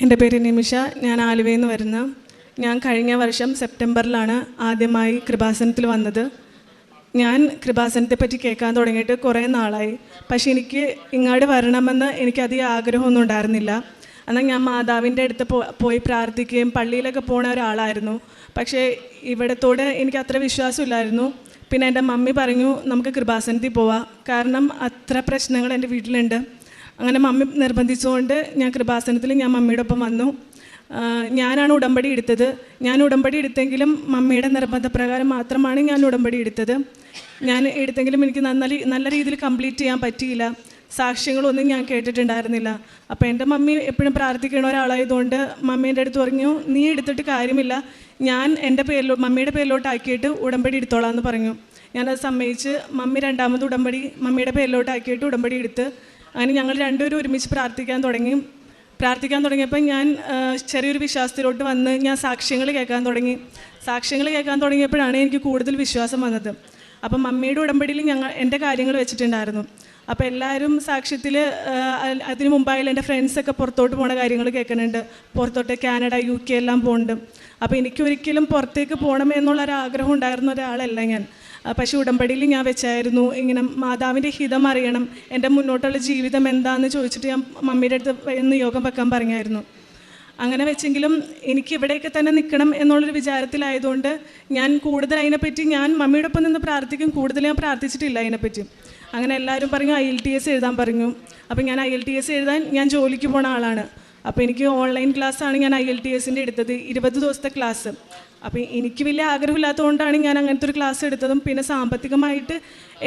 എന്റെ പേര് നിമിഷ ഞാൻ ആലുവയിൽ നിന്ന് വരുന്ന ഞാൻ കഴിഞ്ഞ വർഷം സെപ്റ്റംബറിലാണ് ആദ്യമായി കൃപാസനത്തിൽ വന്നത്. ഞാൻ കൃപാസനത്തെ പറ്റി കേൾക്കാൻ തുടങ്ങിയിട്ട് കുറേ നാളായി. പക്ഷേ എനിക്ക് ഇങ്ങോട്ട് വരണമെന്ന് എനിക്കധികം ആഗ്രഹമൊന്നും ഉണ്ടായിരുന്നില്ല. എന്നാൽ ഞാൻ മാതാവിന്റെ അടുത്ത് പോയി പ്രാർത്ഥിക്കുകയും പള്ളിയിലൊക്കെ പോണ ഒരാളായിരുന്നു. പക്ഷേ ഇവിടത്തോട് എനിക്ക് അത്ര വിശ്വാസമില്ലായിരുന്നു. പിന്നെ എന്റെ മമ്മി പറഞ്ഞു നമുക്ക് കൃപാസനത്തിൽ പോവാം. കാരണം അത്ര പ്രശ്നങ്ങൾ എന്റെ വീട്ടിലുണ്ട്. അങ്ങനെ മമ്മി നിർബന്ധിച്ചുകൊണ്ട് ഞാൻ കൃപാസനത്തിൽ ഞാൻ മമ്മിയുടെ ഒപ്പം വന്നു. ഞാനാണ് ഉടമ്പടി എടുത്തത്. ഞാൻ ഉടമ്പടി എടുത്തെങ്കിലും മമ്മിയുടെ നിർബന്ധപ്രകാരം മാത്രമാണ് ഞാൻ ഉടമ്പടി എടുത്തത്. ഞാൻ എടുത്തെങ്കിലും എനിക്ക് നന്നായി നല്ല രീതിയിൽ കംപ്ലീറ്റ് ചെയ്യാൻ പറ്റിയില്ല. സാക്ഷ്യങ്ങളൊന്നും ഞാൻ കേട്ടിട്ടുണ്ടായിരുന്നില്ല. അപ്പോൾ എന്റെ മമ്മി എപ്പോഴും പ്രാർത്ഥിക്കുന്ന ഒരാളായതുകൊണ്ട് മമ്മീന്റെ അടുത്ത് പറഞ്ഞു നീ എടുത്തിട്ട് കാര്യമില്ല. ഞാൻ എന്റെ പേരിലോ മമ്മിയുടെ പേരിലോട്ടാക്കിയിട്ട് ഉടമ്പടി എടുത്തോളാം എന്ന് പറഞ്ഞു. ഞാനത് സമ്മതിച്ച് മമ്മി രണ്ടാമത് ഉടമ്പടി മമ്മിയുടെ പേരിലോട്ടാക്കിയിട്ട് ഉടമ്പടി എടുത്ത് അങ്ങനെ ഞങ്ങൾ രണ്ടുപേരും ഒരുമിച്ച് പ്രാർത്ഥിക്കാൻ തുടങ്ങി. പ്രാർത്ഥിക്കാൻ തുടങ്ങിയപ്പോൾ ഞാൻ ചെറിയൊരു വിശ്വാസത്തിലോട്ട് വന്ന് ഞാൻ സാക്ഷ്യങ്ങൾ കേൾക്കാൻ തുടങ്ങി. സാക്ഷ്യങ്ങൾ കേൾക്കാൻ തുടങ്ങിയപ്പോഴാണ് എനിക്ക് കൂടുതൽ വിശ്വാസം വന്നത്. അപ്പം മമ്മിയുടെ ഉടമ്പടിയിൽ ഞങ്ങൾ എന്റെ കാര്യങ്ങൾ വെച്ചിട്ടുണ്ടായിരുന്നു. അപ്പോൾ എല്ലാവരും സാക്ഷ്യത്തിൽ അതിന് മുമ്പായാലും എന്റെ ഫ്രണ്ട്സൊക്കെ പുറത്തോട്ട് പോണ കാര്യങ്ങൾ കേൾക്കുന്നുണ്ട്. പുറത്തോട്ട് കാനഡ യു കെ എല്ലാം പോകുന്നുണ്ട് അപ്പോൾ എനിക്കൊരിക്കലും പുറത്തേക്ക് പോകണം എന്നുള്ളൊരു ആഗ്രഹം ഉണ്ടായിരുന്ന ഒരാളല്ല ഞാൻ. പക്ഷേ ഉടമ്പടിയിൽ ഞാൻ വെച്ചായിരുന്നു. ഇങ്ങനെ മാതാവിന്റെ ഹിതം അറിയണം. എന്റെ മുന്നോട്ടുള്ള ജീവിതം എന്താണെന്ന് ചോദിച്ചിട്ട് ഞാൻ മമ്മിയുടെ അടുത്ത് ഇന്ന് യോഗം വെക്കാൻ പറഞ്ഞായിരുന്നു. അങ്ങനെ വെച്ചെങ്കിലും എനിക്ക് ഇവിടെയൊക്കെ തന്നെ നിൽക്കണം എന്നുള്ളൊരു വിചാരത്തിലായതുകൊണ്ട് ഞാൻ കൂടുതൽ അതിനെപ്പറ്റി ഞാൻ മമ്മിയോടൊപ്പം നിന്ന് പ്രാർത്ഥിക്കും. കൂടുതൽ ഞാൻ പ്രാർത്ഥിച്ചിട്ടില്ല അതിനെപ്പറ്റി. അങ്ങനെ എല്ലാവരും പറഞ്ഞു ഐ എൽ ടി എസ് എഴുതാൻ പറഞ്ഞു. അപ്പം ഞാൻ ഐ എൽ ടി എസ് എഴുതാൻ ഞാൻ ജോലിക്ക് പോണ ആളാണ്. അപ്പോൾ എനിക്ക് ഓൺലൈൻ ക്ലാസ്സാണ് ഞാൻ ഐ എൽ ടി എസിന്റെ എടുത്തത്. ഇരുപത് ദിവസത്തെ ക്ലാസ് അപ്പോൾ എനിക്ക് വലിയ ആഗ്രഹമില്ലാത്തതുകൊണ്ടാണ് ഞാൻ അങ്ങനത്തെ ഒരു ക്ലാസ് എടുത്തതും. പിന്നെ സാമ്പത്തികമായിട്ട്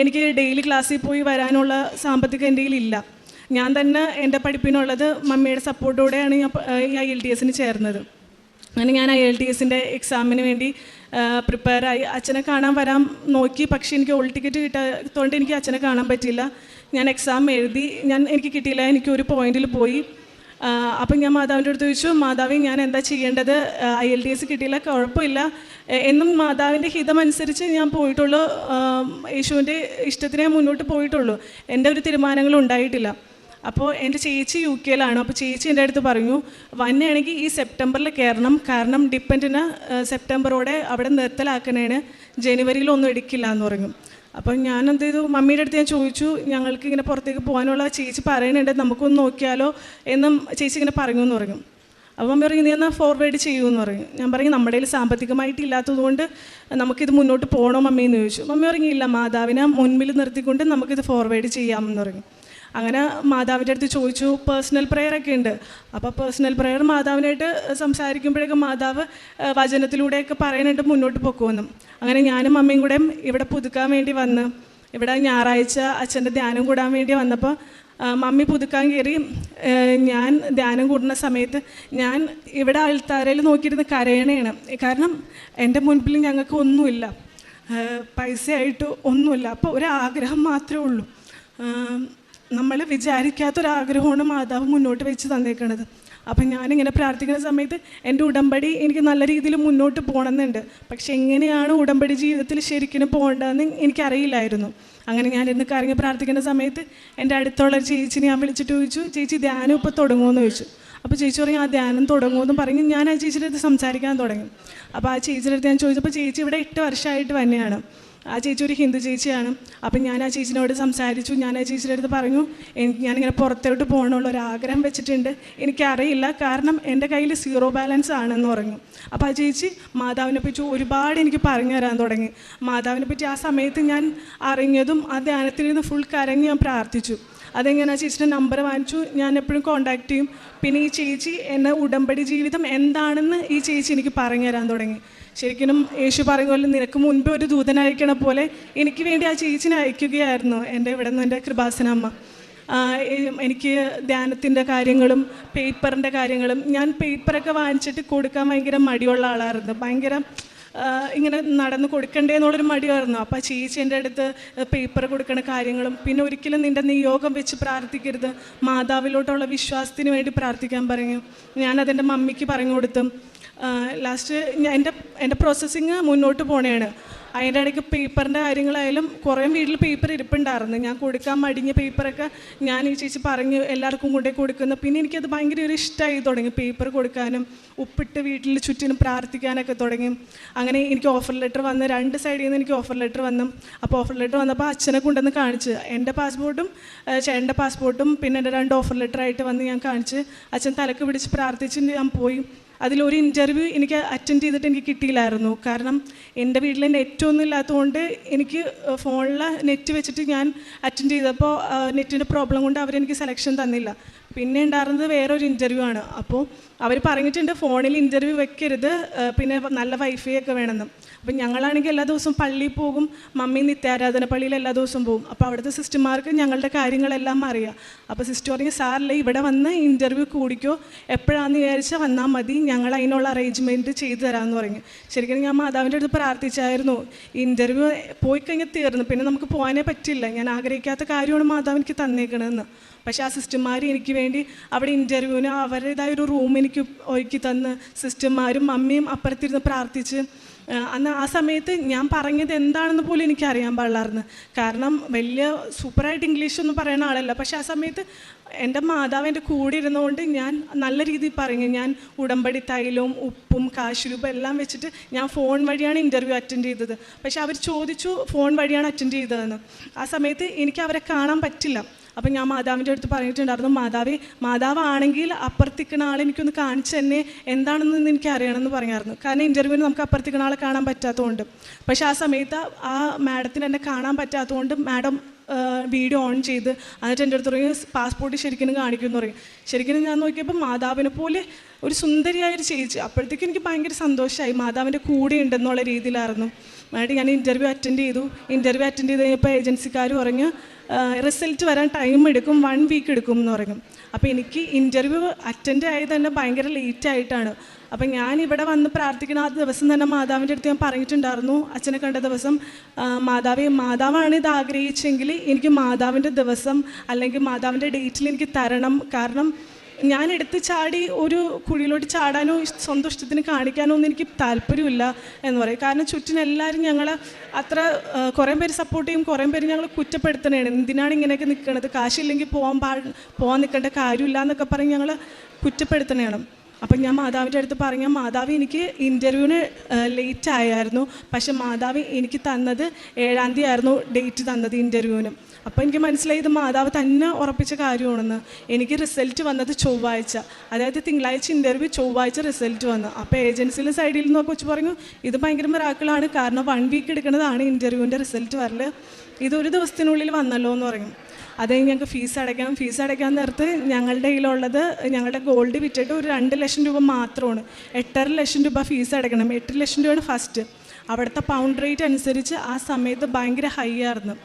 എനിക്ക് ഡെയിലി ക്ലാസ്സിൽ പോയി വരാനുള്ള സാമ്പത്തികം എന്റെ കയ്യിലില്ല ഞാൻ തന്നെ എന്റെ പഠിപ്പിനുള്ളത് മമ്മിയുടെ സപ്പോർട്ടോടെയാണ് ഞാൻ ഐ എൽ ടി എസിന് ചേർന്നത്. അങ്ങനെ ഞാൻ ഐ എൽ ടി എസിന്റെ എക്സാമിന് വേണ്ടി പ്രിപ്പയർ ആയി. അച്ഛനെ കാണാൻ വരാൻ നോക്കി പക്ഷേ എനിക്ക് ഓൾ ടിക്കറ്റ് കിട്ടാത്തതുകൊണ്ട് എനിക്ക് അച്ഛനെ കാണാൻ പറ്റിയില്ല. ഞാൻ എക്സാം എഴുതി ഞാൻ എനിക്ക് കിട്ടിയില്ല. എനിക്ക് ഒരു പോയിന്റിൽ പോയി. അപ്പം ഞാൻ മാതാവിന്റെ അടുത്ത് ചോദിച്ചു മാതാവി ഞാൻ എന്താ ചെയ്യേണ്ടത്? ഐ എൽ ഡി എസ് കിട്ടിയില്ല കുഴപ്പമില്ല. എന്നും മാതാവിന്റെ ഹിതമനുസരിച്ച് ഞാൻ പോയിട്ടുള്ളൂ. യേശുവിന്റെ ഇഷ്ടത്തിനെ മുന്നോട്ട് പോയിട്ടുള്ളൂ. എന്റെ ഒരു തീരുമാനങ്ങളും ഉണ്ടായിട്ടില്ല. അപ്പോൾ എന്റെ ചേച്ചി യു കെയിലാണ്. അപ്പോൾ ചേച്ചി എന്റെ അടുത്ത് പറഞ്ഞു വന്നെയാണെങ്കിൽ ഈ സെപ്റ്റംബറിൽ കയറണം. കാരണം ഡിപ്പെൻഡിന് സെപ്റ്റംബറോടെ അവിടെ നിർത്തലാക്കണേന് ജനുവരിയിലൊന്നും എടുക്കില്ല എന്ന് പറഞ്ഞു. അപ്പം ഞാൻ എന്ത് ചെയ്തു? മമ്മിയുടെ അടുത്ത് ഞാൻ ചോദിച്ചു ഞങ്ങൾക്ക് ഇങ്ങനെ പുറത്തേക്ക് പോകാനുള്ള ചേച്ചി പറയുന്നുണ്ട് നമുക്കൊന്ന് നോക്കിയാലോ? എന്നും ചേച്ചി ഇങ്ങനെ പറഞ്ഞു എന്ന് പറഞ്ഞു. അപ്പം മമ്മി പറഞ്ഞു നീ എന്നാൽ ഫോർവേഡ് ചെയ്യൂ എന്ന് പറഞ്ഞു. ഞാൻ പറഞ്ഞു നമ്മുടെ കയ്യിൽ സാമ്പത്തികമായിട്ട് ഇല്ലാത്തതുകൊണ്ട് നമുക്കിത് മുന്നോട്ട് പോകണോ മമ്മി? എന്ന് ചോദിച്ചു. മമ്മി പറഞ്ഞു ഇല്ല മാതാവിനെ മുൻപിൽ നിർത്തിക്കൊണ്ട് നമുക്കിത് ഫോർവേഡ് ചെയ്യാമെന്ന് പറഞ്ഞു. അങ്ങനെ മാതാവിന്റെ അടുത്ത് ചോദിച്ചു പേഴ്സണൽ പ്രെയർ ഒക്കെ ഉണ്ട്. അപ്പോൾ പേഴ്സണൽ പ്രെയർ മാതാവിനായിട്ട് സംസാരിക്കുമ്പോഴേക്കും മാതാവ് വചനത്തിലൂടെയൊക്കെ പറയുന്നുണ്ട് മുന്നോട്ട് പൊക്കുമെന്നും അങ്ങനെ ഞാനും അമ്മയും കൂടെ ഇവിടെ പുതുക്കാൻ വേണ്ടി വന്ന് ഇവിടെ ഞായറാഴ്ച അച്ഛന്റെ ധ്യാനം കൂടാൻ വേണ്ടി വന്നപ്പോൾ മമ്മി പുതുക്കാൻ കയറി ഞാൻ ധ്യാനം കൂടുന്ന സമയത്ത് ഞാൻ ഇവിടെ ആൾത്താരയിൽ നോക്കിയിരുന്ന് കരയണയാണ് കാരണം എന്റെ മുൻപിൽ ഞങ്ങൾക്ക് ഒന്നുമില്ല. പൈസയായിട്ട് ഒന്നുമില്ല. അപ്പോൾ ഒരാഗ്രഹം മാത്രമേ ഉള്ളൂ. നമ്മൾ വിചാരിക്കാത്തൊരാഗ്രഹമാണ് മാതാവ് മുന്നോട്ട് വെച്ച് തന്നേക്കണത്. അപ്പം ഞാനിങ്ങനെ പ്രാർത്ഥിക്കുന്ന സമയത്ത് എന്റെ ഉടമ്പടി എനിക്ക് നല്ല രീതിയിൽ മുന്നോട്ട് പോകണമെന്നുണ്ട്. പക്ഷെ എങ്ങനെയാണ് ഉടമ്പടി ജീവിതത്തിൽ ശരിക്കും പോകേണ്ടതെന്ന് എനിക്കറിയില്ലായിരുന്നു. അങ്ങനെ ഇന്ന് കരഞ്ഞ് പ്രാർത്ഥിക്കുന്ന സമയത്ത് എന്റെ അടുത്തുള്ള ചേച്ചിനെ ഞാൻ വിളിച്ചിട്ട് ചോദിച്ചു ചേച്ചി ധ്യാനം ഇപ്പോൾ തുടങ്ങുമെന്ന് ചോദിച്ചു. അപ്പോൾ ചേച്ചി പറഞ്ഞു ആ ധ്യാനം തുടങ്ങുമെന്ന് പറഞ്ഞ് ഞാൻ ആ ചേച്ചിയുടെ അടുത്ത് സംസാരിക്കാൻ തുടങ്ങി. അപ്പോൾ ആ ചേച്ചിയുടെ അടുത്ത് ഞാൻ ചോദിച്ചപ്പോൾ ചേച്ചി ഇവിടെ എട്ട് വർഷമായിട്ട് തന്നെയാണ് ആ ചേച്ചി ഒരു ഹിന്ദു ചേച്ചിയാണ്. അപ്പം ഞാൻ ആ ചേച്ചിനോട് സംസാരിച്ചു. ഞാൻ ആ ചേച്ചിയുടെ അടുത്ത് പറഞ്ഞു എനിക്ക് ഞാനിങ്ങനെ പുറത്തോട്ട് പോകണമുള്ള ഒരു ആഗ്രഹം വെച്ചിട്ടുണ്ട്. എനിക്കറിയില്ല. കാരണം എന്റെ കയ്യിൽ സീറോ ബാലൻസ് ആണെന്ന് പറഞ്ഞു. അപ്പോൾ ആ ചേച്ചി മാതാവിനെ പറ്റി ഒരുപാട് എനിക്ക് പറഞ്ഞു തരാൻ തുടങ്ങി. മാതാവിനെ പറ്റി ആ സമയത്ത് ഞാൻ അറിഞ്ഞതും ആ ധ്യാനത്തിൽ നിന്ന് ഫുൾ കരഞ്ഞ് ഞാൻ പ്രാർത്ഥിച്ചു. അതെങ്ങനെ ചേച്ചിന്റെ നമ്പർ വാങ്ങിച്ചു? ഞാൻ എപ്പോഴും കോണ്ടാക്ട് ചെയ്യും. പിന്നെ ഈ ചേച്ചി എന്നെ ഉടമ്പടി ജീവിതം എന്താണെന്ന് ഈ ചേച്ചി എനിക്ക് പറഞ്ഞു തരാൻ തുടങ്ങി. ശരിക്കും യേശു പറയുന്ന പോലെ നിനക്ക് മുൻപ് ഒരു ദൂതനയക്കണ പോലെ എനിക്ക് വേണ്ടി ആ ചേച്ചിനെ അയക്കുകയായിരുന്നു എന്റെ ഇവിടെ നിന്ന് എന്റെ കൃപാസനമ്മ എനിക്ക് ധ്യാനത്തിന്റെ കാര്യങ്ങളും പേപ്പറിന്റെ കാര്യങ്ങളും ഞാൻ പേപ്പറൊക്കെ വാങ്ങിച്ചിട്ട് കൊടുക്കാൻ ഭയങ്കര മടിയുള്ള ആളായിരുന്നു. ഭയങ്കര ഇങ്ങനെ നടന്ന് കൊടുക്കണ്ടേ എന്നുള്ളൊരു മടിയായിരുന്നു. അപ്പോൾ ചേച്ചി എന്റെ അടുത്ത് പേപ്പർ കൊടുക്കണ കാര്യങ്ങളും പിന്നെ ഒരിക്കലും നിന്റെ നിയോഗം വെച്ച് പ്രാർത്ഥിക്കരുത്. മാതാവിലോട്ടുള്ള വിശ്വാസത്തിന് വേണ്ടി പ്രാർത്ഥിക്കാൻ പറഞ്ഞു ഞാനതെന്റെ മമ്മിക്ക് പറഞ്ഞു കൊടുത്തു ലാസ്റ്റ് എന്റെ എന്റെ പ്രോസസ്സിങ് മുന്നോട്ട് പോണേണ്. അതിന്റെ ഇടയ്ക്ക് പേപ്പറിന്റെ കാര്യങ്ങളായാലും കുറേ വീട്ടിൽ പേപ്പർ ഇരിപ്പുണ്ടായിരുന്നു. ഞാൻ കൊടുക്കാൻ മടിഞ്ഞ പേപ്പറൊക്കെ ഞാൻ ഈ ചേച്ചി പറഞ്ഞു എല്ലാവർക്കും കൊണ്ടേ കൊടുക്കുന്നു. പിന്നെ എനിക്കത് ഭയങ്കര ഒരു ഇഷ്ടമായി തുടങ്ങി. പേപ്പർ കൊടുക്കാനും ഉപ്പിട്ട് വീട്ടിൽ ചുറ്റിനും പ്രാർത്ഥിക്കാനൊക്കെ തുടങ്ങി. അങ്ങനെ എനിക്ക് ഓഫർ ലെറ്റർ വന്ന് രണ്ട് സൈഡിൽ നിന്ന് എനിക്ക് ഓഫർ ലെറ്റർ വന്നു. അപ്പോൾ ഓഫർ ലെറ്റർ വന്നപ്പോൾ അച്ഛനെ കൊണ്ടുവന്ന് കാണിച്ച്. എന്റെ പാസ്പോർട്ടും ചേട്ടന്റെ പാസ്പോർട്ടും പിന്നെ എന്റെ രണ്ട് ഓഫർ ലെറ്റർ ആയിട്ട് വന്ന് ഞാൻ കാണിച്ച്. അച്ഛൻ തലക്ക് പിടിച്ച് പ്രാർത്ഥിച്ച് ഞാൻ പോയി. അതിലൊരു ഇന്റർവ്യൂ എനിക്ക് അറ്റൻഡ് ചെയ്തിട്ട് എനിക്ക് കിട്ടിയില്ലായിരുന്നു. കാരണം എന്റെ വീട്ടിൽ നെറ്റ് ഒന്നും ഇല്ലാത്തതുകൊണ്ട് എനിക്ക് ഫോണിൽ നെറ്റ് വെച്ചിട്ട് ഞാൻ അറ്റൻഡ് ചെയ്തപ്പോൾ നെറ്റിന്റെ പ്രോബ്ലം കൊണ്ട് അവരെനിക്ക് സെലക്ഷൻ തന്നില്ല. പിന്നെ ഉണ്ടായിരുന്നത് വേറൊരു ഇന്റർവ്യൂ ആണ്. അപ്പോൾ അവർ പറഞ്ഞിട്ടുണ്ട് ഫോണിൽ ഇന്റർവ്യൂ വെക്കരുത് പിന്നെ നല്ല വൈഫൈ ഒക്കെ വേണമെന്ന്. അപ്പം ഞങ്ങളാണെങ്കിൽ എല്ലാ ദിവസവും പള്ളിയിൽ പോകും മമ്മി നിത്യാരാധന പള്ളിയിൽ എല്ലാ ദിവസവും പോകും. അപ്പോൾ അവിടുത്തെ സിസ്റ്റർമാർക്ക് ഞങ്ങളുടെ കാര്യങ്ങളെല്ലാം അറിയാം. അപ്പോൾ സിസ്റ്റർ പറഞ്ഞു സാറില്ല ഇവിടെ വന്ന് ഇന്റർവ്യൂ കൂടിക്കോ. എപ്പോഴാണെന്ന് വിചാരിച്ചാൽ വന്നാൽ മതി. ഞങ്ങൾ അതിനുള്ള അറേഞ്ച്മെന്റ് ചെയ്തു തരാമെന്ന് പറഞ്ഞു. ശരിക്കും ഞാൻ മാതാവിന്റെ അടുത്ത് പ്രാർത്ഥിച്ചായിരുന്നു. ഇന്റർവ്യൂ പോയി കഴിഞ്ഞാൽ തീർന്നു. പിന്നെ നമുക്ക് പോകാനേ പറ്റില്ല. ഞാൻ ആഗ്രഹിക്കാത്ത കാര്യമാണ് മാതാവ് എനിക്ക് പക്ഷേ ആ സിസ്റ്റർമാർ എനിക്ക് വേണ്ടി അവിടെ ഇന്റർവ്യൂവിന് അവരുടേതായ ഒരു റൂം എനിക്ക് ഒരുക്കി തന്ന് സിസ്റ്റർമാരും അമ്മയും അപ്പുറത്തിരുന്ന് പ്രാർത്ഥിച്ച് അന്ന് ആ സമയത്ത് ഞാൻ പറഞ്ഞത് എന്താണെന്ന് പോലും എനിക്ക് അറിയാൻ പാടില്ലായിരുന്നു. കാരണം വലിയ സൂപ്പറായിട്ട് ഇംഗ്ലീഷ് ഒന്നും പറയുന്ന ആളല്ല. പക്ഷേ ആ സമയത്ത് എന്റെ മാതാവ് എന്റെ കൂടെ ഇരുന്നുകൊണ്ട് ഞാൻ നല്ല രീതിയിൽ പറഞ്ഞു. ഞാൻ ഉടമ്പടി തൈലവും ഉപ്പും കാശുരൂപം എല്ലാം വെച്ചിട്ട് ഞാൻ ഫോൺ വഴിയാണ് ഇന്റർവ്യൂ അറ്റൻഡ് ചെയ്തത്. പക്ഷേ അവർ ചോദിച്ചു ഫോൺ വഴിയാണ് അറ്റൻഡ് ചെയ്തതെന്ന്. ആ സമയത്ത് എനിക്ക് അവരെ കാണാൻ പറ്റില്ല. അപ്പം ഞാൻ മാതാവിന്റെ അടുത്ത് പറഞ്ഞിട്ടുണ്ടായിരുന്നു മാതാവേ മാതാവാണെങ്കിൽ അപ്പുറത്തിക്കുന്ന ആളെ എനിക്കൊന്ന് കാണിച്ച് തന്നെ എന്താണെന്ന് എനിക്ക് അറിയണമെന്ന് പറഞ്ഞായിരുന്നു. കാരണം ഇന്റർവ്യൂവിന് നമുക്ക് അപ്പുറത്തിക്കുന്ന ആളെ കാണാൻ പറ്റാത്തതുകൊണ്ട്. പക്ഷേ ആ സമയത്ത് ആ മാഡത്തിന് എന്നെ കാണാൻ പറ്റാത്തതുകൊണ്ട് മാഡം വീഡിയോ ഓൺ ചെയ്ത് എന്നിട്ട് എന്റെ അടുത്ത് പറയും പാസ്പോർട്ട് ശരിക്കും കാണിക്കുമെന്ന് പറയും. ശരിക്കും ഞാൻ നോക്കിയപ്പോൾ മാതാവിനെ പോലെ ഒരു സുന്ദരിയായ ഒരു ചേച്ചി. അപ്പോഴത്തേക്കും എനിക്ക് ഭയങ്കര സന്തോഷമായി മാതാവിന്റെ കൂടെ ഉണ്ടെന്നുള്ള രീതിയിലായിരുന്നു. മാഡം ഞാൻ ഇന്റർവ്യൂ അറ്റൻഡ് ചെയ്തു. ഇന്റർവ്യൂ അറ്റൻഡ് ചെയ്ത് കഴിഞ്ഞപ്പോൾ ഏജൻസിക്കാർ പറഞ്ഞു റിസൾട്ട് വരാൻ ടൈം എടുക്കും വൺ വീക്ക് എടുക്കും എന്ന് പറയും. അപ്പോൾ എനിക്ക് ഇന്റർവ്യൂ അറ്റൻഡ് ആയത് തന്നെ ഭയങ്കര ലേറ്റ് ആയിട്ടാണ്. അപ്പം ഞാൻ ഇവിടെ വന്ന് പ്രാർത്ഥിക്കുന്ന ആ ദിവസം തന്നെ മാതാവിന്റെ അടുത്ത് ഞാൻ പറഞ്ഞിട്ടുണ്ടായിരുന്നു. അച്ഛനെ കണ്ട ദിവസം മാതാവേ മാതാവാണ് ഇത് ആഗ്രഹിച്ചെങ്കിൽ എനിക്ക് മാതാവിന്റെ ദിവസം അല്ലെങ്കിൽ മാതാവിന്റെ ഡേറ്റിൽ എനിക്ക് തരണം. കാരണം ഞാൻ എടുത്ത് ചാടി ഒരു കുഴിയിലോട്ട് ചാടാനോ സ്വന്തം ഇഷ്ടത്തിന് കാണിക്കാനോ ഒന്നും എനിക്ക് താല്പര്യമില്ല എന്ന് പറയും. കാരണം ചുറ്റിന് എല്ലാവരും ഞങ്ങൾ അത്ര കുറേ പേര് സപ്പോർട്ട് ചെയ്യും കുറേ പേര് ഞങ്ങൾ കുറ്റപ്പെടുത്തണേണ് എന്തിനാണ് ഇങ്ങനെയൊക്കെ നിൽക്കണത്? കാശില്ലെങ്കിൽ പോകാൻ പാ പോകാൻ നിൽക്കേണ്ട കാര്യമില്ല എന്നൊക്കെ പറഞ്ഞ് ഞങ്ങൾ കുറ്റപ്പെടുത്തണേണ് അപ്പം ഞാൻ മാതാവിന്റെ അടുത്ത് പറഞ്ഞ മാതാവ് എനിക്ക് ഇന്റർവ്യൂവിന് ലേറ്റ് ആയായിരുന്നു. പക്ഷെ മാതാവ് എനിക്ക് തന്നത് ഏഴാം തീയതി ആയിരുന്നു ഡേറ്റ് തന്നത് ഇന്റർവ്യൂവിന് അപ്പോൾ എനിക്ക് മനസ്സിലായി ഇത് മാതാവ് തന്നെ ഉറപ്പിച്ച കാര്യമാണെന്ന്. എനിക്ക് റിസൾട്ട് വന്നത് ചൊവ്വാഴ്ച. അതായത് തിങ്കളാഴ്ച ഇന്റർവ്യൂ ചൊവ്വാഴ്ച റിസൾട്ട് വന്നു. അപ്പോൾ ഏജൻസിയിലെ സൈഡിൽ നിന്ന് കൊച്ചു പറഞ്ഞു ഇത് ഭയങ്കര മിറാക്കിളാണ് കാരണം വൺ വീക്ക് എടുക്കുന്നതാണ് ഇന്റർവ്യൂവിന്റെ റിസൾട്ട് വരൽ. ഇത് ഒരു ദിവസത്തിനുള്ളിൽ വന്നല്ലോ എന്ന് പറഞ്ഞു അത് ഞങ്ങൾക്ക് ഫീസ് അടയ്ക്കണം. ഫീസ് അടയ്ക്കാൻ നേരത്ത് ഞങ്ങളുടെ കയ്യിലുള്ളത് ഞങ്ങളുടെ ഗോൾഡ് വിറ്റിട്ട് ഒരു രണ്ട് ലക്ഷം രൂപ മാത്രമാണ്. എട്ടര ലക്ഷം രൂപ ഫീസ് അടയ്ക്കണം. എട്ട് ലക്ഷം രൂപയാണ് ഫസ്റ്റ് അവിടുത്തെ പൗണ്ട് റേറ്റ് അനുസരിച്ച് ആ സമയത്ത് ഭയങ്കര ഹൈ ആയിരുന്നു.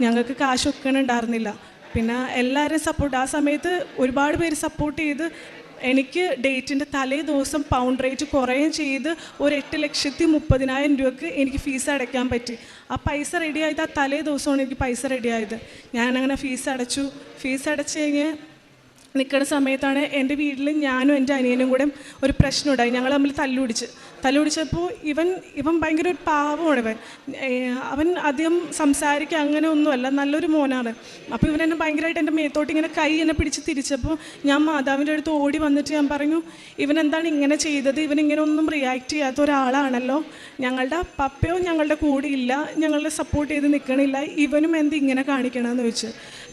ഞങ്ങൾക്ക് കാശ് വെക്കണുണ്ടായിരുന്നില്ല പിന്നെ എല്ലാവരും സപ്പോർട്ട് ആ സമയത്ത് ഒരുപാട് പേര് സപ്പോർട്ട് ചെയ്ത് എനിക്ക് ഡേറ്റിന്റെ തലേ ദിവസം പൗണ്ട് റേറ്റ് കുറയുകയും ചെയ്ത് ഒരു എട്ട് ലക്ഷത്തി മുപ്പതിനായിരം രൂപയ്ക്ക് എനിക്ക് ഫീസ് അടയ്ക്കാൻ പറ്റി. ആ പൈസ റെഡി ആയത് ആ തലേ ദിവസമാണ് എനിക്ക് പൈസ റെഡി ആയത്. ഞാനങ്ങനെ ഫീസ് അടച്ചു. ഫീസ് അടച്ചു കഴിഞ്ഞ് നിൽക്കുന്ന സമയത്താണ് എന്റെ വീട്ടിൽ ഞാനും എന്റെ അനിയനും കൂടെ ഒരു പ്രശ്നമുണ്ടായി ഞങ്ങൾ തമ്മിൽ തല്ലുപിടിച്ച്. തല്ലുപിടിച്ചപ്പോൾ ഇവൻ ഇവൻ ഭയങ്കര ഒരു പാവമാണ് ഇവൻ. അവൻ അധികം സംസാരിക്കുക അങ്ങനെ ഒന്നുമല്ല. നല്ലൊരു മോനാണ്. അപ്പോൾ ഇവൻ എന്നെ ഭയങ്കരമായിട്ട് എന്റെ മേത്തോട്ട് ഇങ്ങനെ കൈ എന്നെ പിടിച്ച് തിരിച്ചപ്പോൾ ഞാൻ മാതാവിന്റെ അടുത്ത് ഓടി വന്നിട്ട് ഞാൻ പറഞ്ഞു ഇവൻ എന്താണ് ഇങ്ങനെ ചെയ്തത്? ഇവൻ ഇങ്ങനെ ഒന്നും റിയാക്ട് ചെയ്യാത്ത ഒരാളാണല്ലോ. ഞങ്ങളുടെ പപ്പയോ ഞങ്ങളുടെ കൂടെ ഇല്ല. ഞങ്ങളുടെ സപ്പോർട്ട് ചെയ്ത് നിൽക്കണില്ല ഇവനും എന്ത് ഇങ്ങനെ കാണിക്കണമെന്ന് ചോദിച്ചു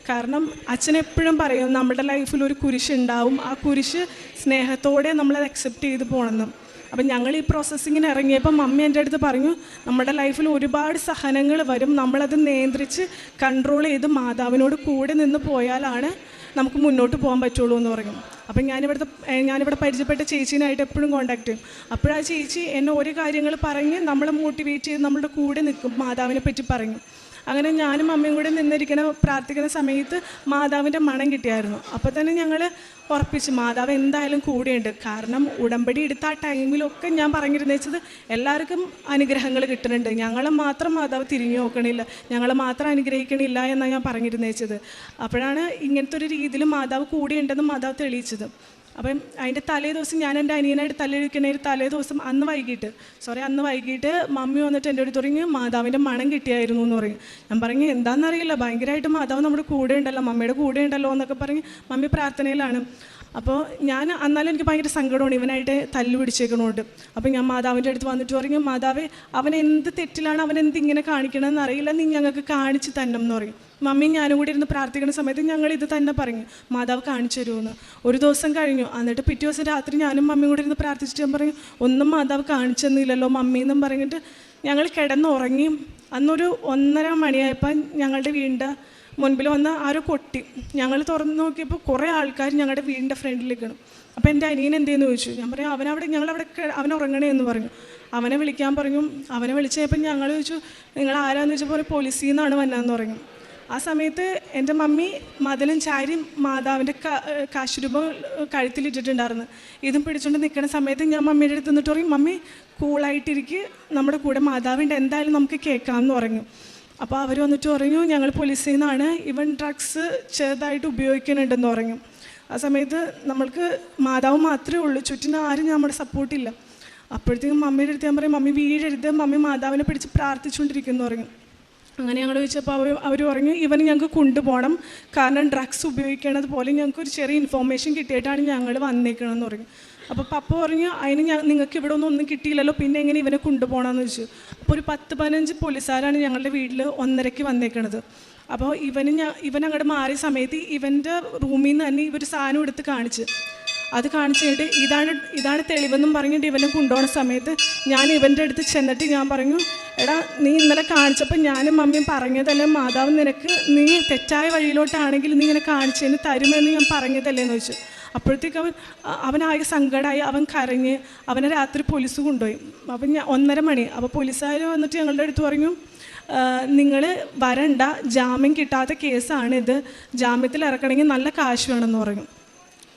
കാരണം അച്ഛൻ എപ്പോഴും പറയും നമ്മുടെ ലൈഫിൽ ഒരു കുരിശ് ഉണ്ടാവും. ആ കുരിശ് സ്നേഹത്തോടെ നമ്മളത് അക്സെപ്റ്റ് ചെയ്ത് പോകണമെന്നും അപ്പം ഞങ്ങൾ ഈ പ്രോസസ്സിങ്ങിന് ഇറങ്ങിയപ്പോൾ മമ്മി എന്റെ അടുത്ത് പറഞ്ഞു നമ്മുടെ ലൈഫിൽ ഒരുപാട് സഹനങ്ങൾ വരും. നമ്മളത് നിയന്ത്രിച്ച് കൺട്രോൾ ചെയ്ത് മാതാവിനോട് കൂടെ നിന്ന് പോയാലാണ് നമുക്ക് മുന്നോട്ട് പോകാൻ പറ്റുള്ളൂ എന്ന് പറഞ്ഞു അപ്പം ഞാനിവിടുത്തെ ഞാനിവിടെ പരിചയപ്പെട്ട ചേച്ചീനായിട്ട് എപ്പോഴും കോൺടാക്ട് ചെയ്യും അപ്പോഴാ ചേച്ചി എന്നെ ഓരോ കാര്യങ്ങൾ പറഞ്ഞ് നമ്മളെ മോട്ടിവേറ്റ് ചെയ്ത് നമ്മുടെ കൂടെ നിൽക്കും മാതാവിനെ പറ്റി പറഞ്ഞു. അങ്ങനെ ഞാനും അമ്മയും കൂടെ നിന്നിരിക്കണ പ്രാർത്ഥിക്കുന്ന സമയത്ത് മാതാവിന്റെ മണം കിട്ടിയായിരുന്നു. അപ്പോൾ തന്നെ ഞങ്ങൾ ഉറപ്പിച്ചു മാതാവ് എന്തായാലും കൂടെയുണ്ട്. കാരണം ഉടമ്പടി എടുത്ത ആ ടൈമിലൊക്കെ ഞാൻ പറഞ്ഞിരുന്നു വെച്ചത് എല്ലാവർക്കും അനുഗ്രഹങ്ങൾ കിട്ടുന്നുണ്ട്. ഞങ്ങളെ മാത്രം മാതാവ് തിരിഞ്ഞു നോക്കണില്ല. ഞങ്ങളെ മാത്രം അനുഗ്രഹിക്കണില്ല എന്നാണ് ഞാൻ പറഞ്ഞിരുന്നു വെച്ചത് അപ്പോഴാണ് ഇങ്ങനത്തെ ഒരു രീതിയിൽ മാതാവ് കൂടെയുണ്ടെന്ന് മാതാവ് തെളിയിച്ചത്. അപ്പം അതിന്റെ തലേ ദിവസം ഞാൻ എന്റെ അനിയനായിട്ട് തലയിടിക്കണ ഒരു തലേ ദിവസം അന്ന് വൈകിട്ട് സോറി അന്ന് വൈകിട്ട് മമ്മി വന്നിട്ട് എന്റെ അടുത്ത് തുടങ്ങി മാതാവിന്റെ മണം കിട്ടിയായിരുന്നു എന്ന് പറയും. ഞാൻ പറഞ്ഞു എന്താണെന്നറിയില്ല ഭയങ്കരമായിട്ട് മാതാവ് നമ്മുടെ കൂടെ ഉണ്ടല്ലോ മമ്മിയുടെ കൂടെ ഉണ്ടല്ലോ എന്നൊക്കെ പറഞ്ഞ് മമ്മി പ്രാർത്ഥനയിലാണ്. അപ്പോൾ ഞാൻ അന്നാലും എനിക്ക് ഭയങ്കര സങ്കടമാണ് ഇവനായിട്ട് തല്ലു പിടിച്ചേക്കണോണ്ട്. അപ്പോൾ ഞാൻ മാതാവിന്റെ അടുത്ത് വന്നിട്ട് പറഞ്ഞു മാതാവ് അവൻ എന്ത് തെറ്റിലാണ് അവൻ എന്ത് ഇങ്ങനെ കാണിക്കണമെന്ന് അറിയില്ല നീ ഞങ്ങൾക്ക് കാണിച്ച് തന്നെ എന്ന് പറയും. മമ്മിയും ഞാനും കൂടി ഇരുന്ന് പ്രാർത്ഥിക്കുന്ന സമയത്ത് ഞങ്ങൾ ഇത് തന്നെ പറഞ്ഞു മാതാവ് കാണിച്ചു തരുമെന്ന്. ഒരു ദിവസം കഴിഞ്ഞു. എന്നിട്ട് പിറ്റേ ദിവസം രാത്രി ഞാനും മമ്മിയും കൂടി ഇരുന്ന് പ്രാർത്ഥിച്ചിട്ട് ഞാൻ പറഞ്ഞു ഒന്നും മാതാവ് കാണിച്ചെന്നില്ലല്ലോ മമ്മി എന്നും പറഞ്ഞിട്ട് ഞങ്ങൾ കിടന്നുറങ്ങി. അന്നൊരു ഒന്നര മണിയായപ്പോൾ ഞങ്ങളുടെ വീടിന്റെ മുൻപിൽ വന്ന ആരോ കൊട്ടി. ഞങ്ങൾ തുറന്ന് നോക്കിയപ്പോൾ കുറേ ആൾക്കാർ ഞങ്ങളുടെ വീടിന്റെ ഫ്രണ്ടിൽ അപ്പോൾ എന്റെ അനിയൻ എന്തെന്ന് ചോദിച്ചു? ഞാൻ പറയും അവനവിടെ ഞങ്ങളവിടെ അവൻ ഉറങ്ങണേ എന്ന് പറഞ്ഞു. അവനെ വിളിക്കാൻ പറഞ്ഞു. അവനെ വിളിച്ചപ്പോൾ ഞങ്ങൾ ചോദിച്ചു നിങ്ങൾ ആരാന്ന് ചോദിച്ചപ്പോൾ പോലീസിൽ നിന്നാണ് വന്നതെന്ന് പറഞ്ഞു. ആ സമയത്ത് എന്റെ മമ്മി മതിലും ചാരി മാതാവിന്റെ കാശുരൂപം കഴുത്തിലിട്ടിട്ടുണ്ടായിരുന്നു. ഇതും പിടിച്ചുകൊണ്ട് നിൽക്കുന്ന സമയത്ത് ഞാൻ മമ്മിയുടെ അടുത്ത് നിന്നിട്ട് പറയും മമ്മി കൂളായിട്ടിരിക്കുക നമ്മുടെ കൂടെ മാതാവിന്റെ എന്തായാലും നമുക്ക് കേൾക്കാമെന്ന് പറഞ്ഞു. അപ്പോൾ അവർ വന്നിട്ട് പറഞ്ഞു ഞങ്ങൾ പോലീസിൽ നിന്നാണ് ഇവൻ ഡ്രഗ്സ് ചെറുതായിട്ട് ഉപയോഗിക്കുന്നുണ്ടെന്ന് പറഞ്ഞു. ആ സമയത്ത് നമ്മൾക്ക് മാതാവ് മാത്രമേ ഉള്ളൂ ചുറ്റിന് ആരും നമ്മുടെ സപ്പോർട്ടില്ല അപ്പോഴത്തേക്കും മമ്മിയുടെ അടുത്ത് ഞാൻ പറയും മമ്മി വീഴരുത്. മമ്മി മാതാവിനെ പിടിച്ച് പ്രാർത്ഥിച്ചുകൊണ്ടിരിക്കുന്നു പറഞ്ഞു. അങ്ങനെ ഞങ്ങൾ ചോദിച്ചപ്പോൾ അവർ അവർ പറഞ്ഞു ഇവൻ ഞങ്ങൾക്ക് കൊണ്ടുപോകണം. കാരണം ഡ്രഗ്സ് ഉപയോഗിക്കണത് പോലെ ഞങ്ങൾക്ക് ഒരു ചെറിയ ഇൻഫോർമേഷൻ കിട്ടിയിട്ടാണ് ഞങ്ങൾ വന്നേക്കണമെന്ന് പറഞ്ഞു. അപ്പോൾ പപ്പ പറഞ്ഞു അതിന് ഞാൻ നിങ്ങൾക്ക് ഇവിടെ ഒന്നും ഒന്നും കിട്ടിയില്ലല്ലോ. പിന്നെ എങ്ങനെ ഇവനെ കൊണ്ടുപോകണമെന്ന് ചോദിച്ചു. അപ്പോൾ ഒരു പത്ത് പതിനഞ്ച് പോലീസുകാരാണ് ഞങ്ങളുടെ വീട്ടിൽ ഒന്നരയ്ക്ക് വന്നേക്കണത്. അപ്പോൾ ഇവന് ഞാൻ ഇവൻ അങ്ങോട്ട് മാറിയ സമയത്ത് ഇവന്റെ റൂമിൽ നിന്ന് തന്നെ ഇവർ സാധനം എടുത്ത് കാണിച്ച്. അത് കാണിച്ച് കഴിഞ്ഞിട്ട് ഇതാണ് ഇതാണ് തെളിവെന്നും പറഞ്ഞിട്ട് ഇവനെ കൊണ്ടുപോകുന്ന സമയത്ത് ഞാൻ ഇവന്റെ അടുത്ത് ചെന്നിട്ട് ഞാൻ പറഞ്ഞു എടാ നീ ഇന്നലെ കാണിച്ചപ്പോൾ ഞാനും മമ്മിയും പറഞ്ഞതല്ലേ മാതാവ് നിനക്ക് നീ തെറ്റായ വഴിയിലോട്ടാണെങ്കിൽ നീ ഇങ്ങനെ കാണിച്ചതിന് തരുമെന്ന് ഞാൻ പറഞ്ഞതല്ലേ? എന്ന് ചോദിച്ചു. അപ്പോഴത്തേക്ക് അവൻ അവനായ സങ്കടമായി അവൻ കരഞ്ഞ് അവനെ രാത്രി പോലീസ് കൊണ്ടുപോയി. അപ്പം ഞാൻ ഒന്നര മണി. അപ്പോൾ പോലീസുകാർ വന്നിട്ട് ഞങ്ങളുടെ അടുത്ത് പറഞ്ഞു നിങ്ങൾ വരണ്ട ജാമ്യം കിട്ടാത്ത കേസാണിത്. ജാമ്യത്തിൽ ഇറക്കണമെങ്കിൽ നല്ല കാശ് വേണമെന്ന് പറഞ്ഞു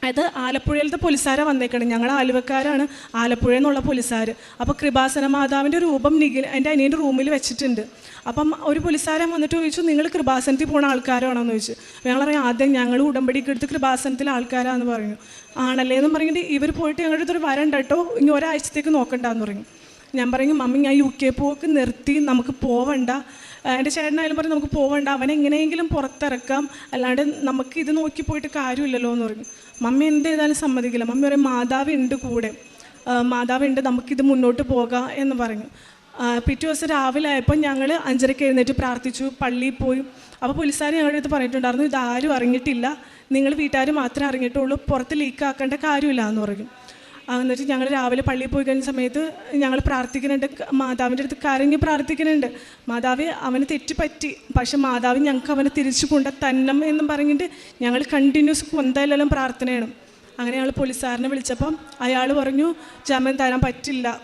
അത് ആലപ്പുഴയിലത്തെ പോലീസുകാരെ വന്നേക്കണം. ഞങ്ങൾ ആലുവക്കാരാണ്. ആലപ്പുഴ എന്നുള്ള പോലീസുകാർ അപ്പോൾ കൃപാസന മാതാവിന്റെ രൂപം നിഖിൽ എന്റെ അനിയന്റെ റൂമിൽ വെച്ചിട്ടുണ്ട്. അപ്പം ഒരു പോലീസുകാരൻ വന്നിട്ട് ചോദിച്ചു നിങ്ങൾ കൃപാസനത്തിൽ പോണ ആൾക്കാരാണോ എന്ന് ചോദിച്ചു ഞങ്ങൾ ആദ്യം ഞങ്ങൾ ഉടമ്പടിക്ക് എടുത്ത് കൃപാസനത്തിലെ ആൾക്കാരാന്ന് പറഞ്ഞു. ആണല്ലേ എന്നും പറഞ്ഞിട്ട് ഇവർ പോയിട്ട് ഞങ്ങളുടെ അടുത്തൊരു വരണ്ട കേട്ടോ ഇനി ഒരാഴ്ചത്തേക്ക് നോക്കണ്ടെന്ന് പറഞ്ഞു. ഞാൻ പറയും മമ്മി ഞാൻ യു കെ പോക്ക് നിർത്തി നമുക്ക് പോവണ്ട. എന്റെ ചേട്ടനായാലും പറയും നമുക്ക് പോവണ്ട അവനെ എങ്ങനെയെങ്കിലും പുറത്തിറക്കാം. അല്ലാണ്ട് നമുക്ക് ഇത് നോക്കി പോയിട്ട് കാര്യമില്ലല്ലോ എന്ന് പറഞ്ഞു. മമ്മി എന്ത് ചെയ്താലും സമ്മതിക്കില്ല. മമ്മി പറയും മാതാവ് ഉണ്ട് കൂടെ. മാതാവ് ഉണ്ട് നമുക്കിത് മുന്നോട്ട് പോകാം എന്ന് പറഞ്ഞു. പിറ്റേ ദിവസം രാവിലെ ആയപ്പോൾ ഞങ്ങൾ അഞ്ചരയ്ക്ക് എഴുന്നേറ്റ് പ്രാർത്ഥിച്ചു പള്ളിയിൽ പോയി. അപ്പോൾ പോലീസുകാർ ഞങ്ങളുടെ അടുത്ത് പറഞ്ഞിട്ടുണ്ടായിരുന്നു ഇതാരും അറിഞ്ഞിട്ടില്ല. നിങ്ങൾ വീട്ടുകാർ മാത്രമേ അറിഞ്ഞിട്ടുള്ളൂ. പുറത്ത് ലീക്കാക്കേണ്ട കാര്യമില്ല എന്ന് പറഞ്ഞു. ആ, എന്നിട്ട് ഞങ്ങൾ രാവിലെ പള്ളിയിൽ പോയി കഴിഞ്ഞ സമയത്ത് ഞങ്ങൾ പ്രാർത്ഥിക്കുന്നുണ്ട്. മാതാവിന്റെ അടുത്ത് കരങ്ങി പ്രാർത്ഥിക്കുന്നുണ്ട്. മാതാവ് അവന് തെറ്റുപറ്റി. പക്ഷെ മാതാവ് ഞങ്ങൾക്ക് അവനെ തിരിച്ചു കൊണ്ട തന്നം എന്നും പറഞ്ഞിട്ട് ഞങ്ങൾ കണ്ടിന്യൂസ് കൊന്തയിലെല്ലാം പ്രാർത്ഥനയാണ്. അങ്ങനെ ഞങ്ങൾ പോലീസുകാരനെ വിളിച്ചപ്പം അയാൾ പറഞ്ഞു ജാമ്യം തരാൻ പറ്റില്ല.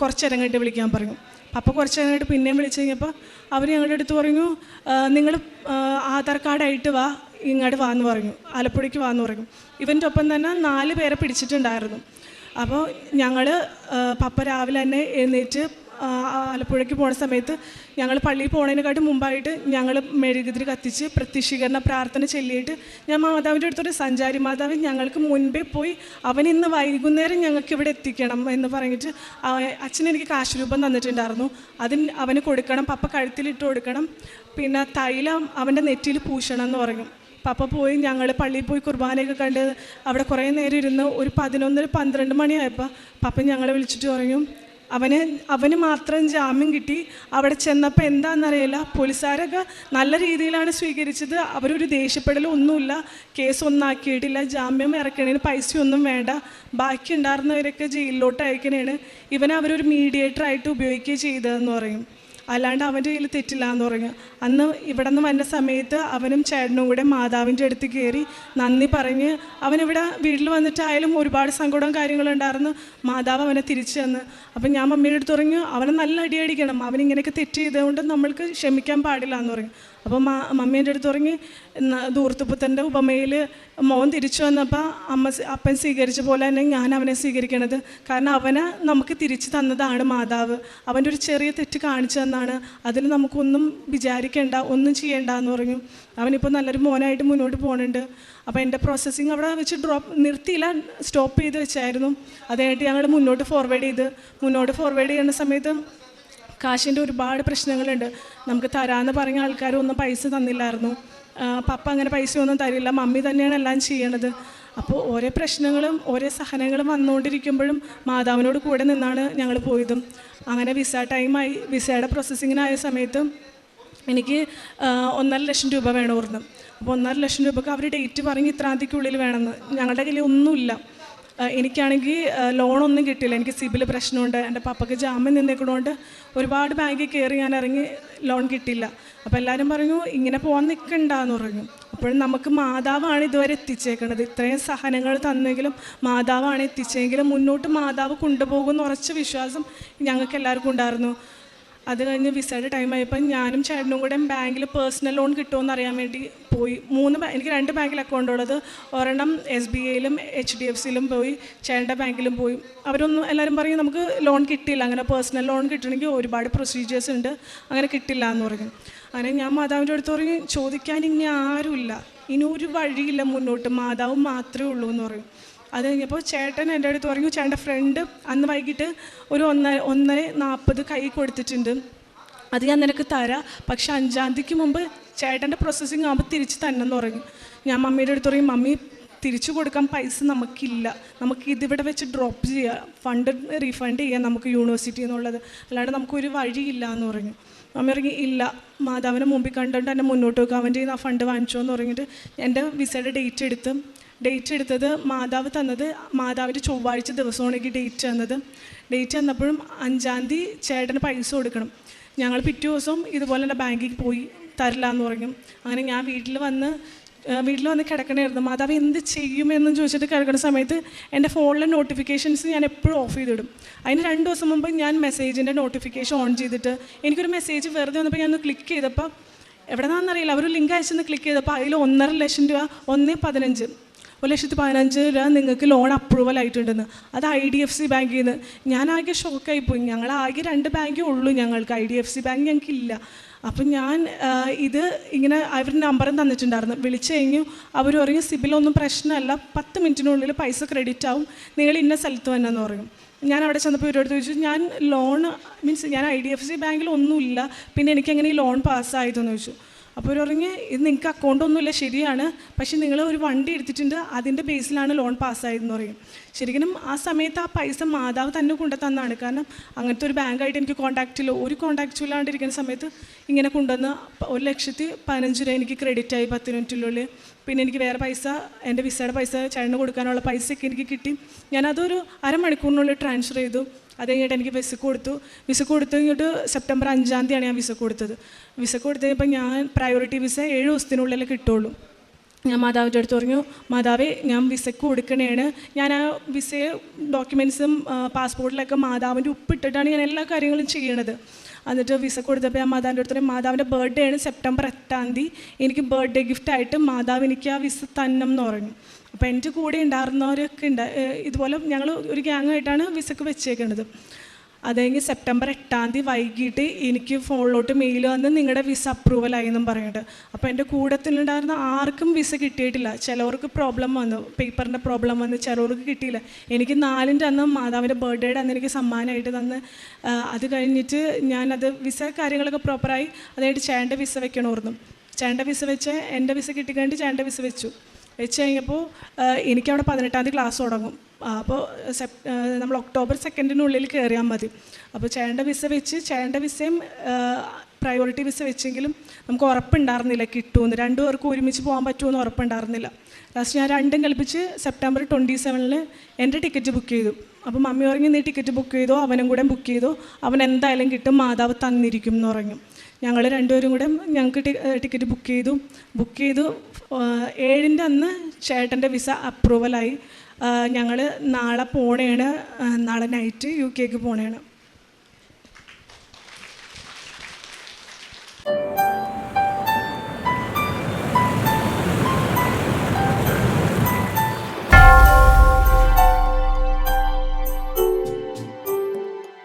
കുറച്ച് നേരം വിളിക്കാൻ പറഞ്ഞു. അപ്പോൾ കുറച്ച് പിന്നെയും വിളിച്ചു കഴിഞ്ഞപ്പോൾ അവർ ഞങ്ങളുടെ അടുത്ത് പറഞ്ഞു നിങ്ങൾ ആധാർ കാർഡായിട്ട് വാ. ഇങ്ങോട്ട് വാന്ന് പറഞ്ഞു. ആലപ്പുഴയ്ക്ക് വാന്ന് പറഞ്ഞു. ഇവന്റെ ഒപ്പം തന്നെ നാല് പേരെ പിടിച്ചിട്ടുണ്ടായിരുന്നു. അപ്പോൾ ഞങ്ങൾ പപ്പ രാവിലെ തന്നെ എഴുന്നേറ്റ് ആലപ്പുഴയ്ക്ക് പോണ സമയത്ത് ഞങ്ങൾ പള്ളിയിൽ പോണതിനെക്കാട്ടും മുമ്പായിട്ട് ഞങ്ങൾ മെഴുകുതിരി കത്തിച്ച് പ്രത്യക്ഷീകരണ പ്രാർത്ഥന ചൊല്ലിയിട്ട് ഞാൻ മാതാവിന്റെ അടുത്തൊരു സഞ്ചാരി മാതാവ് ഞങ്ങൾക്ക് മുൻപേ പോയി അവൻ ഇന്ന് വൈകുന്നേരം ഞങ്ങൾക്ക് ഇവിടെ എത്തിക്കണം എന്ന് പറഞ്ഞിട്ട് അച്ഛൻ എനിക്ക് കാശ് രൂപം തന്നിട്ടുണ്ടായിരുന്നു. അതിന് അവന് കൊടുക്കണം പപ്പ കഴുത്തിലിട്ട് കൊടുക്കണം പിന്നെ തൈലം അവന്റെ നെറ്റിയിൽ പൂശണം എന്ന് പറഞ്ഞു. പപ്പ പോയി ഞങ്ങൾ പള്ളിയിൽ പോയി കുർബാനയൊക്കെ കണ്ട് അവിടെ കുറേ നേരം ഇരുന്ന് ഒരു പതിനൊന്നര പന്ത്രണ്ട് മണിയായപ്പോൾ പപ്പ ഞങ്ങളെ വിളിച്ചിട്ട് പറഞ്ഞു അവന് അവന് മാത്രം ജാമ്യം കിട്ടി. അവിടെ ചെന്നപ്പോൾ എന്താണെന്നറിയില്ല. പോലീസുകാരൊക്കെ നല്ല രീതിയിലാണ് സ്വീകരിച്ചത്. അവരൊരു ദേഷ്യപ്പെടലും ഒന്നുമില്ല. കേസ് ഒന്നാക്കിയിട്ടില്ല. ജാമ്യം ഇറക്കണേന് പൈസയൊന്നും വേണ്ട. ബാക്കി ഉണ്ടായിരുന്നവരൊക്കെ ജയിലിലോട്ട് അയക്കണേണ് ഇവനെ അവരൊരു മീഡിയേറ്ററായിട്ട് ഉപയോഗിക്കുകയും ചെയ്തതെന്ന് പറയും. അല്ലാണ്ട് അവന്റെ കയ്യിൽ തെറ്റില്ല എന്ന് പറഞ്ഞു. അന്ന് ഇവിടെ നിന്ന് വന്ന സമയത്ത് അവനും ചേട്ടനും കൂടെ മാതാവിന്റെ അടുത്ത് കയറി നന്ദി പറഞ്ഞ് അവനിവിടെ വീട്ടിൽ വന്നിട്ടായാലും ഒരുപാട് സങ്കടവും കാര്യങ്ങളും ഉണ്ടായിരുന്നു. മാതാവ് അവനെ തിരിച്ചു തന്ന്. അപ്പം ഞാൻ മമ്മിയുടെ അടുത്ത് പറഞ്ഞു അവനെ നല്ല അടിയടിക്കണം അവനിങ്ങനെയൊക്കെ തെറ്റ് ചെയ്തതുകൊണ്ട് നമ്മൾക്ക് ക്ഷമിക്കാൻ പാടില്ല എന്ന് പറഞ്ഞു. അപ്പോൾ മാ മമ്മീന്റെ അടുത്ത് തുടങ്ങി ദൂർത്തുപുത്തന്റെ ഉപമയിൽ മോൻ തിരിച്ചു വന്നപ്പോൾ അമ്മ അപ്പൻ സ്വീകരിച്ച പോലെ തന്നെ ഞാൻ അവനെ സ്വീകരിക്കണത്. കാരണം അവനെ നമുക്ക് തിരിച്ചു തന്നതാണ് മാതാവ്. അവന്റെ ഒരു ചെറിയ തെറ്റ് കാണിച്ചു തന്നാണ്. അതിൽ നമുക്കൊന്നും വിചാരിക്കേണ്ട ഒന്നും ചെയ്യേണ്ട എന്ന് പറഞ്ഞു. അവനിപ്പോൾ നല്ലൊരു മോനായിട്ട് മുന്നോട്ട് പോകുന്നുണ്ട് അപ്പോൾ എന്റെ പ്രോസസ്സിങ് അവിടെ വെച്ച് ഡ്രോപ്പ് നിർത്തിയില്ല സ്റ്റോപ്പ് ചെയ്ത് വെച്ചായിരുന്നു. അതായിട്ട് ഞങ്ങൾ മുന്നോട്ട് ഫോർവേഡ് ചെയ്ത്. മുന്നോട്ട് ഫോർവേഡ് ചെയ്യുന്ന സമയത്ത് കാശിന്റെ ഒരുപാട് പ്രശ്നങ്ങളുണ്ട്. നമുക്ക് തരാമെന്ന് പറഞ്ഞ ആൾക്കാരൊന്നും പൈസ തന്നില്ലായിരുന്നു. പപ്പ അങ്ങനെ പൈസ ഒന്നും തരില്ല. മമ്മി തന്നെയാണ് എല്ലാം ചെയ്യണത്. അപ്പോൾ ഓരോ പ്രശ്നങ്ങളും ഓരോ സഹനങ്ങളും വന്നുകൊണ്ടിരിക്കുമ്പോഴും മാതാവിനോട് കൂടെ നിന്നാണ് ഞങ്ങൾ പോയതും. അങ്ങനെ വിസ ടൈമായി വിസയുടെ പ്രോസസ്സിങ്ങിനായ സമയത്ത് എനിക്ക് ഒന്നര ലക്ഷം രൂപ വേണമായിരുന്നു. അപ്പോൾ ഒന്നര ലക്ഷം രൂപക്ക് അവർ ഡേറ്റ് പറഞ്ഞ് ഇത്രാന്തിക്കുള്ളിൽ വേണമെന്ന്. ഞങ്ങളുടെ കയ്യിൽ ഒന്നുമില്ല. എനിക്കാണെങ്കിൽ ലോണൊന്നും കിട്ടില്ല എനിക്ക് സിബിൽ പ്രശ്നമുണ്ട്. എന്റെ പപ്പയ്ക്ക് ജാമ്യം നിന്നേക്കണോണ്ട് ഒരുപാട് ബാങ്കിൽ കയറി ഞാൻ ഇറങ്ങി ലോൺ കിട്ടില്ല അപ്പോൾ എല്ലാവരും പറഞ്ഞു ഇങ്ങനെ പോകാൻ നിൽക്കണ്ടെന്ന് പറഞ്ഞു. അപ്പോഴും നമുക്ക് മാതാവാണ് ഇതുവരെ എത്തിച്ചേക്കണത്. ഇത്രയും സഹനങ്ങൾ തന്നെങ്കിലും മാതാവാണ് എത്തിച്ചെങ്കിലും മുന്നോട്ട് മാതാവ് കൊണ്ടുപോകുമെന്ന് ഉറച്ച വിശ്വാസം ഞങ്ങൾക്ക് എല്ലാവർക്കും ഉണ്ടായിരുന്നു. അത് കഴിഞ്ഞ് വിസയുടെ ടൈം ആയപ്പോൾ ഞാനും ചേട്ടനും കൂടെ ബാങ്കിൽ പേഴ്സണൽ ലോൺ കിട്ടുമെന്ന് അറിയാൻ വേണ്ടി പോയി. മൂന്ന് എനിക്ക് രണ്ട് ബാങ്കിൽ അക്കൗണ്ട് ഉള്ളത്. ഒരെണ്ണം എസ് ബി ഐയിലും എച്ച് ഡി എഫ് സിയിലും പോയി. ചേട്ടന്റെ ബാങ്കിലും പോയി. അവരൊന്നും എല്ലാവരും പറയും നമുക്ക് ലോൺ കിട്ടിയില്ല. അങ്ങനെ പേഴ്സണൽ ലോൺ കിട്ടണമെങ്കിൽ ഒരുപാട് പ്രൊസീജിയേഴ്സ് ഉണ്ട്. അങ്ങനെ കിട്ടില്ല എന്ന് പറഞ്ഞു അങ്ങനെ ഞാൻ മാതാവിന്റെ അടുത്ത് പറഞ്ഞു ചോദിക്കാൻ ഇനി ആരുമില്ല. ഇനി ഒരു വഴിയില്ല മുന്നോട്ട്. മാതാവ് മാത്രമേ ഉള്ളൂ എന്ന് പറയും. അത് കഴിഞ്ഞപ്പോൾ ചേട്ടൻ എന്റെ അടുത്ത് പറഞ്ഞു ചേട്ടന്റെ ഫ്രണ്ട് അന്ന് വൈകിട്ട് ഒരു ഒന്നര ഒന്നര നാൽപ്പത് കൈ കൊടുത്തിട്ടുണ്ട്. അത് ഞാൻ നിനക്ക് തരാം. പക്ഷെ അഞ്ചാം തീയതിക്ക് മുമ്പ് ചേട്ടന്റെ പ്രോസസ്സിങ് ആകുമ്പോൾ തിരിച്ച് തന്നെന്ന് പറഞ്ഞു. ഞാൻ മമ്മിയുടെ അടുത്ത് പറയും മമ്മി തിരിച്ചു കൊടുക്കാൻ പൈസ നമുക്കില്ല. നമുക്ക് ഇതിവിടെ വെച്ച് ഡ്രോപ്പ് ചെയ്യുക ഫണ്ട് റീഫണ്ട് ചെയ്യാം നമുക്ക് യൂണിവേഴ്സിറ്റി എന്നുള്ളത്. അല്ലാണ്ട് നമുക്കൊരു വഴിയില്ല എന്ന് പറഞ്ഞു. മമ്മി ഇറങ്ങി ഇല്ല. മാതാവിനെ മുമ്പിൽ കണ്ടുകൊണ്ട് എന്നെ മുന്നോട്ട് വെക്കുക അവന്റെ ആ ഫണ്ട് വാങ്ങിച്ചോ എന്ന് പറഞ്ഞിട്ട് എന്റെ വിസയുടെ ഡേറ്റ് എടുത്ത് ഡേറ്റ് എടുത്തത് മാതാവ് തന്നത് മാതാവിന്റെ ചൊവ്വാഴ്ച ദിവസമാണ് എനിക്ക് ഡേറ്റ് തന്നത്. ഡേറ്റ് തന്നപ്പോഴും അഞ്ചാം തീയതി ചേട്ടന് പൈസ കൊടുക്കണം. ഞങ്ങൾ പിറ്റേ ദിവസം ഇതുപോലെ തന്നെ ബാങ്കിൽ പോയി തരില്ല എന്ന് പറഞ്ഞു. അങ്ങനെ ഞാൻ വീട്ടിൽ വന്ന് വീട്ടിൽ വന്ന് കിടക്കണമായിരുന്നു മാതാവ് എന്ത് ചെയ്യുമെന്ന് ചോദിച്ചിട്ട് കിടക്കുന്ന സമയത്ത് എന്റെ ഫോണിലെ നോട്ടിഫിക്കേഷൻസ് ഞാൻ എപ്പോഴും ഓഫ് ചെയ്തിടും. അതിന് രണ്ട് ദിവസം മുമ്പ് ഞാൻ മെസ്സേജിന്റെ നോട്ടിഫിക്കേഷൻ ഓൺ ചെയ്തിട്ട് എനിക്കൊരു മെസ്സേജ് വെറുതെ വന്നപ്പോൾ ഞാനൊന്ന് ക്ലിക്ക് ചെയ്തപ്പോൾ എവിടെ നിന്നാണെന്നറിയില്ല അവർ ലിങ്ക് അയച്ചെന്ന് ക്ലിക്ക് ചെയ്തപ്പോൾ അതിൽ ഒന്നര ലക്ഷം രൂപ ഒന്ന് പതിനഞ്ച്. ഒരു ലക്ഷത്തി പതിനഞ്ച് രൂപ നിങ്ങൾക്ക് ലോൺ അപ്രൂവൽ ആയിട്ടുണ്ടെന്ന്. അത് ഐ ഡി എഫ് സി ബാങ്കിൽ നിന്ന് ഞാൻ ആകെ ഷോക്കായി പോയി. ഞങ്ങൾ ആകെ രണ്ട് ബാങ്കേ ഉള്ളൂ ഞങ്ങൾക്ക്. I D F C bank ഞങ്ങൾക്കില്ല അപ്പം ഞാൻ ഇത് ഇങ്ങനെ അവരുടെ നമ്പറും തന്നിട്ടുണ്ടായിരുന്നു. വിളിച്ചു കഴിഞ്ഞു. അവർ പറയും സിബിലൊന്നും പ്രശ്നമല്ല. പത്ത് മിനിറ്റിനുള്ളിൽ പൈസ ക്രെഡിറ്റ് ആവും. നിങ്ങൾ ഇന്ന സ്ഥലത്ത് തന്നെ എന്ന് പറയും. ഞാൻ അവിടെ ചെന്നപ്പോൾ ഇവരോട് ചോദിച്ചു ഞാൻ ലോൺ മീൻസ് ഞാൻ ഐ ഡി എഫ് സി ബാങ്കിൽ ഒന്നുമില്ല. പിന്നെ എനിക്ക് എങ്ങനെ ഈ ലോൺ പാസ്സായതെന്ന് ചോദിച്ചു. അപ്പോൾ ഒരു പറഞ്ഞ് ഇത് നിങ്ങൾക്ക് അക്കൗണ്ട് ഒന്നുമില്ല ശരിയാണ്. പക്ഷേ നിങ്ങൾ ഒരു വണ്ടി എടുത്തിട്ടുണ്ട് അതിന്റെ ബേസിലാണ് ലോൺ പാസ്സായതെന്ന് പറയും. ശരിക്കും ആ സമയത്ത് ആ പൈസ മാതാവ് തന്നെ കൊണ്ടു തന്നാണ് കാരണം അങ്ങനത്തെ ഒരു ബാങ്കായിട്ട് എനിക്ക് കോൺടാക്റ്റില്ല ഒരു കോൺടാക്റ്റും ഇല്ലാണ്ടിരിക്കുന്ന സമയത്ത് ഇങ്ങനെ കൊണ്ടുവന്ന് ഒരു ലക്ഷത്തി പതിനഞ്ച് രൂപ എനിക്ക് ക്രെഡിറ്റ് ആയി പത്ത് മിനിറ്റിനുള്ളിൽ പിന്നെ എനിക്ക് വേറെ പൈസ എന്റെ വിസയുടെ പൈസ ചേട്ടന് കൊടുക്കാനുള്ള പൈസയൊക്കെ എനിക്ക് കിട്ടി. ഞാനതൊരു അരമണിക്കൂറിനുള്ളിൽ ട്രാൻസ്ഫർ ചെയ്തു. അത് കഴിഞ്ഞിട്ട് എനിക്ക് വിസ കൊടുത്തു. വിസ കൊടുത്തു കഴിഞ്ഞിട്ട് സെപ്റ്റംബർ അഞ്ചാം തീയതിയാണ് ഞാൻ വിസ കൊടുത്തത്. വിസ കൊടുത്തു കഴിഞ്ഞപ്പോൾ ഞാൻ പ്രയോറിറ്റി വിസ ഏഴ് ദിവസത്തിനുള്ളിൽ കിട്ടുള്ളൂ. ഞാൻ മാതാവിന്റെ അടുത്ത് പറഞ്ഞു മാതാവേ ഞാൻ വിസയ്ക്ക് കൊടുക്കണേണ്. ഞാൻ ആ വിസയെ ഡോക്യുമെൻസും പാസ്പോർട്ടിലൊക്കെ മാതാവിന്റെ ഉപ്പിട്ടിട്ടാണ് ഞാൻ എല്ലാ കാര്യങ്ങളും ചെയ്യണത്. എന്നിട്ട് വിസ കൊടുത്തപ്പോൾ ഞാൻ മാതാവിന്റെ അടുത്ത് മാതാവിന്റെ ബർത്ത്ഡേ ആണ് സെപ്റ്റംബർ എട്ടാം തീയതി. എനിക്ക് ബർത്ത്ഡേ ഗിഫ്റ്റായിട്ട് മാതാവ് എനിക്ക് ആ വിസ തന്നം എന്ന് പറഞ്ഞു. അപ്പോൾ എന്റെ കൂടെ ഉണ്ടായിരുന്നവരൊക്കെ ഉണ്ട് ഇതുപോലെ ഞങ്ങൾ ഒരു ഗ്യാങ്ങായിട്ടാണ് വിസക്ക് വെച്ചേക്കുന്നത് അത് കഴിഞ്ഞ് സെപ്റ്റംബർ എട്ടാം തീയതി വൈകിട്ട് എനിക്ക് ഫോണിലോട്ട് മെയിൽ വന്ന് നിങ്ങളുടെ വിസ അപ്രൂവൽ ആയി എന്നും പറഞ്ഞിട്ട്. അപ്പോൾ എന്റെ കൂടത്തിലുണ്ടായിരുന്ന ആർക്കും വിസ കിട്ടിയിട്ടില്ല. ചിലവർക്ക് പ്രോബ്ലം വന്നു. പേപ്പറിന്റെ പ്രോബ്ലം വന്ന്. ചിലവർക്ക് കിട്ടിയില്ല. എനിക്ക് നാലിന്റെ അന്ന് മാതാവിന്റെ ബർത്ത്ഡേയുടെ അന്ന് എനിക്ക് സമ്മാനമായിട്ട് തന്ന് അത് കഴിഞ്ഞിട്ട് ഞാനത് വിസ കാര്യങ്ങളൊക്കെ പ്രോപ്പറായി അതായിട്ട് ചേട്ടന്റെ വിസ വെക്കണമായിരുന്നു. ചേട്ടന്റെ വിസ വെച്ച് എന്റെ വിസ കിട്ടിക്കഴിഞ്ഞിട്ട് ചേട്ടന്റെ വിസ വെച്ചു. വെച്ച് കഴിഞ്ഞപ്പോൾ എനിക്കവിടെ പതിനെട്ടാം തീയതി ക്ലാസ് തുടങ്ങും. അപ്പോൾ സെപ് നമ്മൾ ഒക്ടോബർ സെക്കൻഡിനുള്ളിൽ കയറിയാൽ മതി. അപ്പോൾ ചേണ്ട വിസ വെച്ച് ചേണ്ട വിസയും പ്രയോറിറ്റി വിസ വെച്ചെങ്കിലും നമുക്ക് ഉറപ്പുണ്ടായിരുന്നില്ല കിട്ടുമെന്ന്. രണ്ടു പേർക്കും ഒരുമിച്ച് പോകാൻ പറ്റുമെന്ന് ഉറപ്പുണ്ടായിരുന്നില്ല. ലാസ്റ്റ് ഞാൻ രണ്ടും കൽപ്പിച്ച് സെപ്റ്റംബർ ട്വന്റി സെവനിൽ എന്റെ ടിക്കറ്റ് ബുക്ക് ചെയ്തു. അപ്പോൾ മമ്മി പറഞ്ഞു നീ ടിക്കറ്റ് ബുക്ക് ചെയ്തോ? അവനും കൂടെ ബുക്ക് ചെയ്തോ? അവൻ എന്തായാലും കിട്ടും മാതാവ് തന്നിരിക്കും എന്ന് പറഞ്ഞു. ഞങ്ങൾ രണ്ടുപേരും കൂടെ ഞങ്ങൾക്ക് ടിക്കറ്റ് ബുക്ക് ചെയ്തു. ബുക്ക് ചെയ്തു ഏഴിന്റെ അന്ന് ചേട്ടന്റെ വിസ അപ്രൂവലായി. ഞങ്ങൾ നാളെ പോണേണ്. നാളെ നൈറ്റ് യു കെക്ക് പോണേണ്.